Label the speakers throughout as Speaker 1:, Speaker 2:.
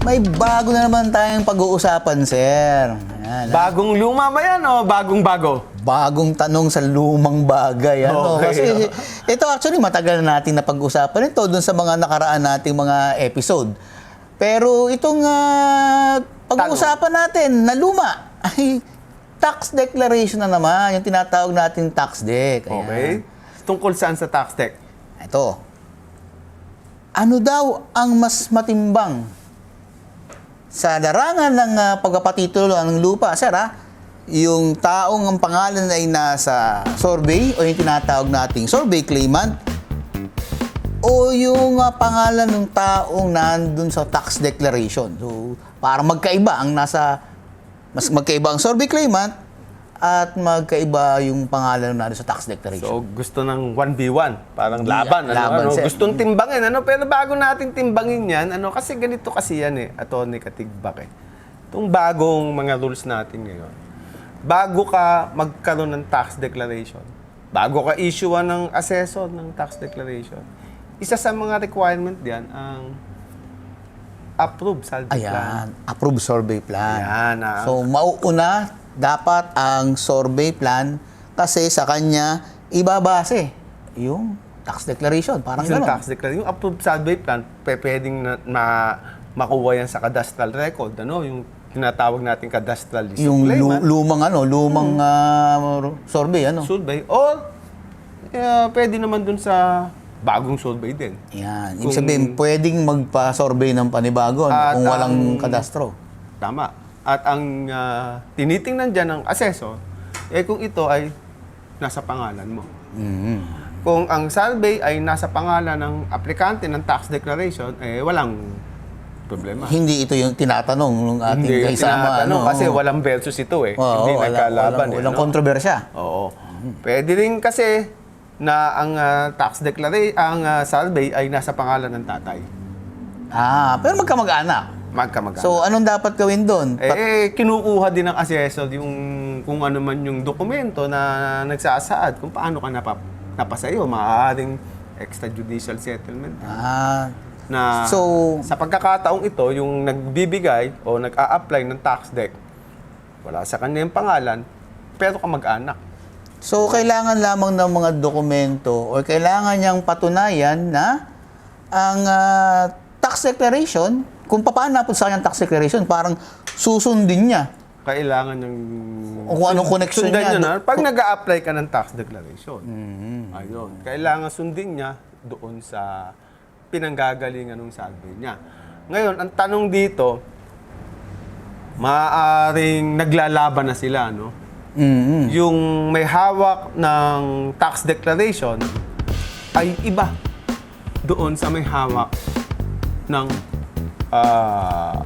Speaker 1: May bago na naman tayong pag-uusapan, sir. Ayan, ah.
Speaker 2: Bagong luma ba yan o bagong bago?
Speaker 1: Bagong tanong sa lumang bagay. Ano?
Speaker 2: Okay.
Speaker 1: Kasi ito actually matagal na natin na pag-usapan ito dun sa mga nakaraan nating mga episode. Pero itong ah, pag-uusapan natin na luma ay tax declaration na naman. Yung tinatawag natin tax deck. Ayan.
Speaker 2: Okay. Tungkol saan sa tax tech?
Speaker 1: Ito. Ano daw ang mas matimbang sa larangan ng uh, pagpapatitulo ng lupa, sir, ha? Yung taong ang pangalan ay nasa survey o yung tinatawag nating survey claimant o yung uh, pangalan ng taong nandun sa tax declaration. So, parang magkaiba ang nasa mas magkaiba ang survey claimant at magkaiba yung pangalan na sa tax declaration.
Speaker 2: So, gusto ng 1v1, parang laban. Ano,
Speaker 1: laban,
Speaker 2: ano, gustong timbangin. Ano, pero bago natin timbangin yan, ano, kasi ganito kasi yan eh, Atty. Katigbak eh. Itong bagong mga rules natin ngayon, bago ka magkaroon ng tax declaration, bago ka issue ng assessor ng tax declaration, isa sa mga requirement diyan ang approved plan.
Speaker 1: Ayan, approved survey plan.
Speaker 2: Ayan, ah.
Speaker 1: So, mauuna dapat ang survey plan kasi sa kanya ibabase yung tax declaration. Parang
Speaker 2: Yung
Speaker 1: gano'n.
Speaker 2: tax declaration, yung approved survey plan, pwedeng na, ma- makuha yan sa cadastral record. Ano, yung tinatawag natin cadastral list
Speaker 1: Yung lu- lumang ano, lumang ah, survey ano.
Speaker 2: survey, or uh, pwede naman dun sa bagong survey din.
Speaker 1: Yan. Ibig
Speaker 2: Kung-
Speaker 1: sabihin, pwedeng magpa-survey ng panibago ano,
Speaker 2: At
Speaker 1: kung walang
Speaker 2: ang-
Speaker 1: kadastro.
Speaker 2: Tama. At ang uh, tinitingnan dyan ng assessor, eh kung ito ay nasa pangalan mo.
Speaker 1: Mhm.
Speaker 2: Kung ang survey ay nasa pangalan ng aplikante ng tax declaration, eh walang problema.
Speaker 1: Hindi ito yung tinatanong ng ating
Speaker 2: Hindi,
Speaker 1: kaisama.
Speaker 2: tinatanong
Speaker 1: ano,
Speaker 2: kasi walang versus ito eh.
Speaker 1: Oo,
Speaker 2: Hindi
Speaker 1: wala-
Speaker 2: nagkalaban
Speaker 1: walang,
Speaker 2: eh.
Speaker 1: walang
Speaker 2: no?
Speaker 1: kontrobersya.
Speaker 2: Oo. Pwede rin kasi na ang ah, tax declaration, ang ah, survey ay nasa pangalan ng tatay.
Speaker 1: Ah, pero magkamag-anak.
Speaker 2: Magkamag
Speaker 1: So, anong dapat gawin doon?
Speaker 2: eh, eh, kinukuha din ng assessor yung kung ano man yung dokumento na nagsasaad kung paano ka napap napasayo. Maaaring extrajudicial settlement.
Speaker 1: Ah,
Speaker 2: Na
Speaker 1: So-
Speaker 2: sa pagkakataong ito, yung nagbibigay o nag-a-apply ng tax deck, wala sa kanya yung pangalan, pero kamag-anak.
Speaker 1: So, kailangan lamang ng mga dokumento o kailangan niyang patunayan na ang ah, tax declaration, kung paano na po sa kanyang tax declaration, parang susundin niya.
Speaker 2: kailangan yung...
Speaker 1: O kung anong connection
Speaker 2: sundan
Speaker 1: niya.
Speaker 2: Ha? Pag nag apply ka ng tax declaration,
Speaker 1: Mm-hmm.
Speaker 2: ayun, kailangan sundin niya doon sa pinanggagalingan ng survey niya. Ngayon, ang tanong dito, maaaring naglalaban na sila, no?
Speaker 1: Mhm.
Speaker 2: Yung may hawak ng tax declaration ay iba doon sa may hawak ng ah,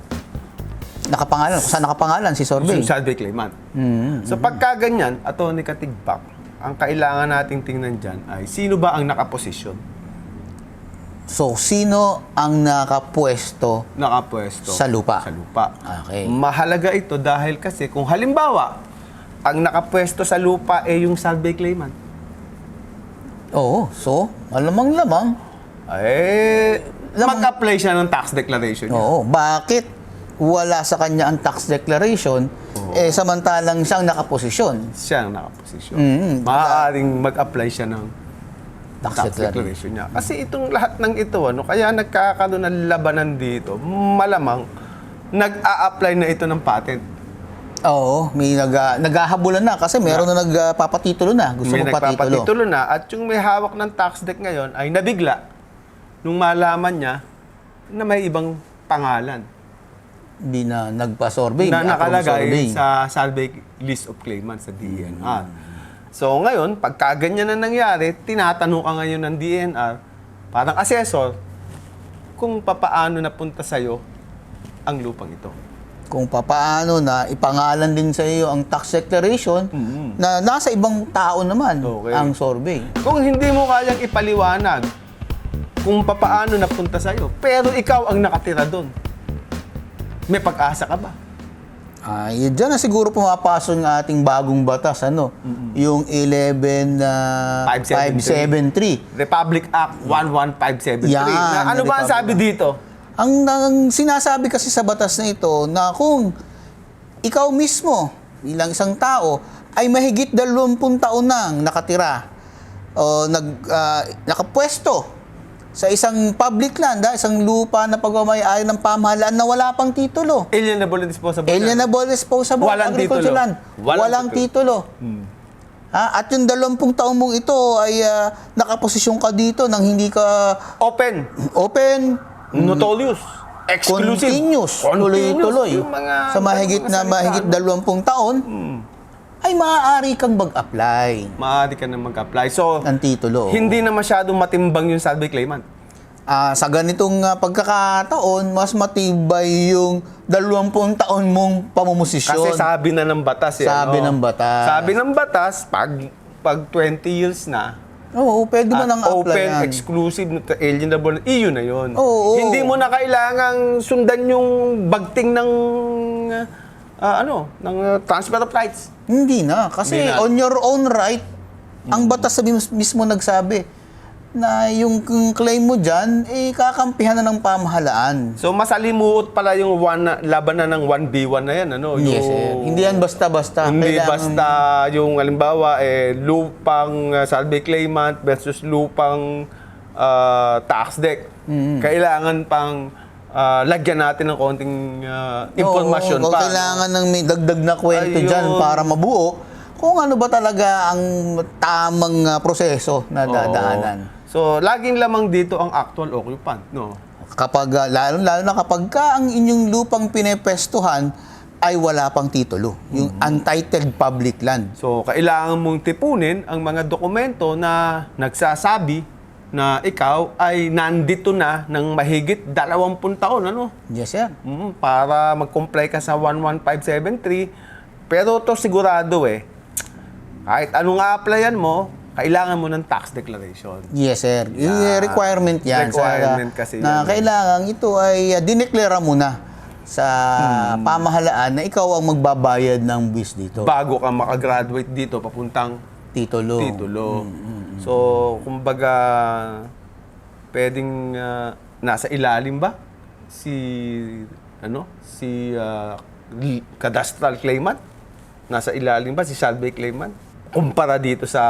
Speaker 1: Nakapangalan. Kung saan nakapangalan si survey?
Speaker 2: yung survey claimant.
Speaker 1: Mhm.
Speaker 2: So pagka ganyan, Atty. Katigbak, ang kailangan nating tingnan dyan ay sino ba ang nakaposisyon,
Speaker 1: So, sino ang nakapwesto?
Speaker 2: nakapwesto
Speaker 1: Sa lupa.
Speaker 2: Sa lupa.
Speaker 1: Okay.
Speaker 2: Mahalaga ito dahil kasi kung halimbawa, ang nakapwesto sa lupa ay yung survey claimant,
Speaker 1: Oo. So, malamang-lamang.
Speaker 2: eh, mag-apply siya ng tax declaration niya.
Speaker 1: Oo. Bakit wala sa kanya ang tax declaration, eh samantalang siyang nakaposisyon?
Speaker 2: Siya ang nakaposisyon.
Speaker 1: Mm.
Speaker 2: Maaaring mag-apply siya ng
Speaker 1: Tax,
Speaker 2: tax
Speaker 1: declaration.
Speaker 2: declaration niya. Kasi itong lahat ng ito, ano, kaya nagkakaroon ng labanan dito, malamang nag-a-apply na ito ng patent.
Speaker 1: Oo, may nag, naghahabulan na kasi meron na nagpapatitulo na. Gusto
Speaker 2: may
Speaker 1: magpatitulo.
Speaker 2: nagpapatitulo na at yung may hawak ng tax deck ngayon ay nabigla nung malaman niya na may ibang pangalan
Speaker 1: Hindi na nagpa-survey.
Speaker 2: na nakalagay
Speaker 1: survey.
Speaker 2: sa survey list of claimants sa DNR. So ngayon, pagka ganyan na nangyari, tinatanong ka ngayon ng DNR, parang assessor, kung papaano napunta sa'yo ang lupang ito.
Speaker 1: Kung papaano na ipangalan din sa iyo ang tax declaration
Speaker 2: Mhm.
Speaker 1: na nasa ibang tao naman
Speaker 2: Okay.
Speaker 1: ang survey.
Speaker 2: Kung hindi mo kayang ipaliwanag kung papaano napunta sa'yo, pero ikaw ang nakatira doon, may pag-asa ka ba?
Speaker 1: Ay, diyan na siguro pumapasok ng ating bagong batas, ano? Yung 11 uh,
Speaker 2: 573.
Speaker 1: 573.
Speaker 2: Republic Act 11573.
Speaker 1: Yan,
Speaker 2: na ano ba ang sabi dito?
Speaker 1: Ang, ang sinasabi kasi sa batas na ito na kung ikaw mismo, bilang isang tao, ay mahigit 20 taon nang nakatira o nag, ah, nakapwesto sa isang public land, ah, isang lupa na pagmamayari ng pamahalaan na wala pang titulo.
Speaker 2: Alienable and disposable.
Speaker 1: Alienable disposable
Speaker 2: Walang titulo.
Speaker 1: land.
Speaker 2: Walang
Speaker 1: Walang, titulo. Ha? At yung 20 taon mong ito ay ah, nakaposisyon ka dito nang hindi ka
Speaker 2: Open.
Speaker 1: open,
Speaker 2: Notorious. Exclusive.
Speaker 1: continuous, tuloy-tuloy.
Speaker 2: Yung mga-
Speaker 1: Sa mahigit na mahigit? 20 taon,
Speaker 2: Hmm.
Speaker 1: Ay maaari kang mag-apply
Speaker 2: Maaari ka na mag-apply. So,
Speaker 1: ng titulo.
Speaker 2: hindi na masyadong matimbang yung salvage claimant.
Speaker 1: Ah, sa ganitong ah, pagkakataon, mas matibay yung 20 taon mong pamumusisyon.
Speaker 2: Kasi sabi na ng batas eh.
Speaker 1: Sabi
Speaker 2: ano?
Speaker 1: ng batas.
Speaker 2: Sabi ng batas, pag pag 20 years na,
Speaker 1: Oo, pwede mo
Speaker 2: at
Speaker 1: nang apply
Speaker 2: open,
Speaker 1: yan.
Speaker 2: exclusive, alienable, iyo na yun.
Speaker 1: Oo, oo.
Speaker 2: Hindi mo na kailangang sundan yung bagting ng ah, ano, ng ah, transfer of rights.
Speaker 1: Hindi na. Kasi
Speaker 2: Hindi na.
Speaker 1: on your own right, ang batas sabi mismo nagsabi na yung claim mo dyan, eh, kakampihan na ng pamahalaan.
Speaker 2: So masalimuot pala yung one na, laban na ng 1v1 na yan, ano?
Speaker 1: Yes,
Speaker 2: yung,
Speaker 1: sir. Hindi yan basta-basta.
Speaker 2: Hindi
Speaker 1: Kailangan-
Speaker 2: basta yung halimbawa eh lupang uh, salvage claimant versus lupang uh, tax deck.
Speaker 1: Mm-hmm.
Speaker 2: Kailangan pang uh, lagyan natin ng konting uh, impormasyon
Speaker 1: Oo,
Speaker 2: pa.
Speaker 1: Kailangan ng may dagdag na kwento
Speaker 2: Ayun.
Speaker 1: dyan para mabuo kung ano ba talaga ang tamang ah, proseso na
Speaker 2: Oo.
Speaker 1: dadaanan.
Speaker 2: So, laging lamang dito ang actual occupant, no?
Speaker 1: Kapag, ah, lalo, lalo na kapag ka ang inyong lupang pinepestuhan ay wala pang titulo. Yung
Speaker 2: Mm-hmm.
Speaker 1: untitled public land.
Speaker 2: So, kailangan mong tipunin ang mga dokumento na nagsasabi na ikaw ay nandito na ng mahigit 20 taon, ano?
Speaker 1: Yes, sir.
Speaker 2: Mm, para mag-comply ka sa 11573. Pero to sigurado eh, kahit anong applyan mo, kailangan mo ng tax declaration.
Speaker 1: Yes, sir.
Speaker 2: Yeah.
Speaker 1: Requirement yan.
Speaker 2: Requirement
Speaker 1: sa,
Speaker 2: kasi
Speaker 1: Na
Speaker 2: yan eh.
Speaker 1: kailangan ito ay uh, dineklara mo na sa
Speaker 2: Hmm.
Speaker 1: pamahalaan na ikaw ang magbabayad ng buwis dito.
Speaker 2: Bago ka makagraduate dito, papuntang
Speaker 1: titulo.
Speaker 2: titulo. So, kumbaga, pwedeng ah, nasa ilalim ba si ano si ah, cadastral claimant nasa ilalim ba si salvage claimant kumpara dito sa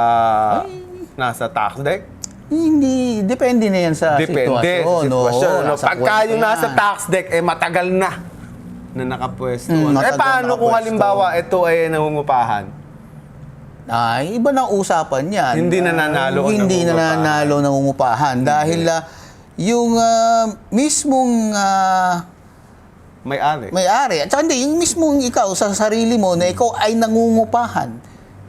Speaker 2: nasa tax deck
Speaker 1: Hindi, depende na yan sa
Speaker 2: depende
Speaker 1: sitwasyon.
Speaker 2: sa sitwasyon
Speaker 1: Oo,
Speaker 2: no?
Speaker 1: nasa
Speaker 2: pagka
Speaker 1: kwento
Speaker 2: yung nasa
Speaker 1: yan.
Speaker 2: tax deck eh matagal na na nakapwesto
Speaker 1: Mm,
Speaker 2: eh
Speaker 1: matagal
Speaker 2: paano kung
Speaker 1: nakapwesto.
Speaker 2: halimbawa ito ay nangungupahan
Speaker 1: Ay, iba na usapan yan.
Speaker 2: Hindi
Speaker 1: Ah,
Speaker 2: nananalo ang
Speaker 1: Hindi nananalo ng ungupahan. Dahil ah, yung ah, mismong ah,
Speaker 2: may-ari
Speaker 1: may-ari, at saka hindi, yung mismong ikaw sa sarili mo na ikaw ay nangungupahan,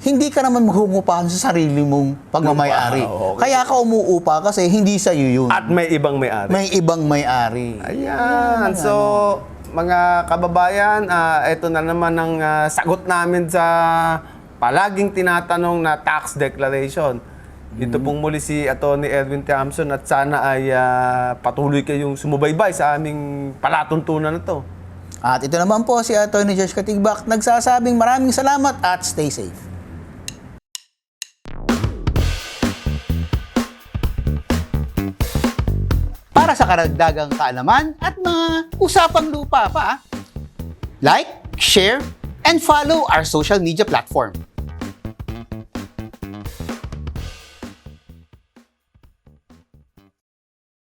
Speaker 1: hindi ka naman maghungupahan sa sarili mong pagmamayari.
Speaker 2: Okay.
Speaker 1: Kaya ka umuupa kasi hindi sa iyo yun.
Speaker 2: at may ibang may-ari
Speaker 1: may ibang may-ari.
Speaker 2: Ayan. So, mga kababayan, ah, ito na naman ang ah, sagot namin sa palaging tinatanong na tax declaration. Ito pong muli si Atty. Erwin Thompson at sana ay ah, patuloy kayong sumubaybay sa aming palatuntunan na to.
Speaker 1: At ito naman po si Atty. Josh Katigbak nagsasabing maraming salamat at stay safe. Para sa karagdagang kaalaman at mga usapang lupa pa, like, share, and follow our social media platform.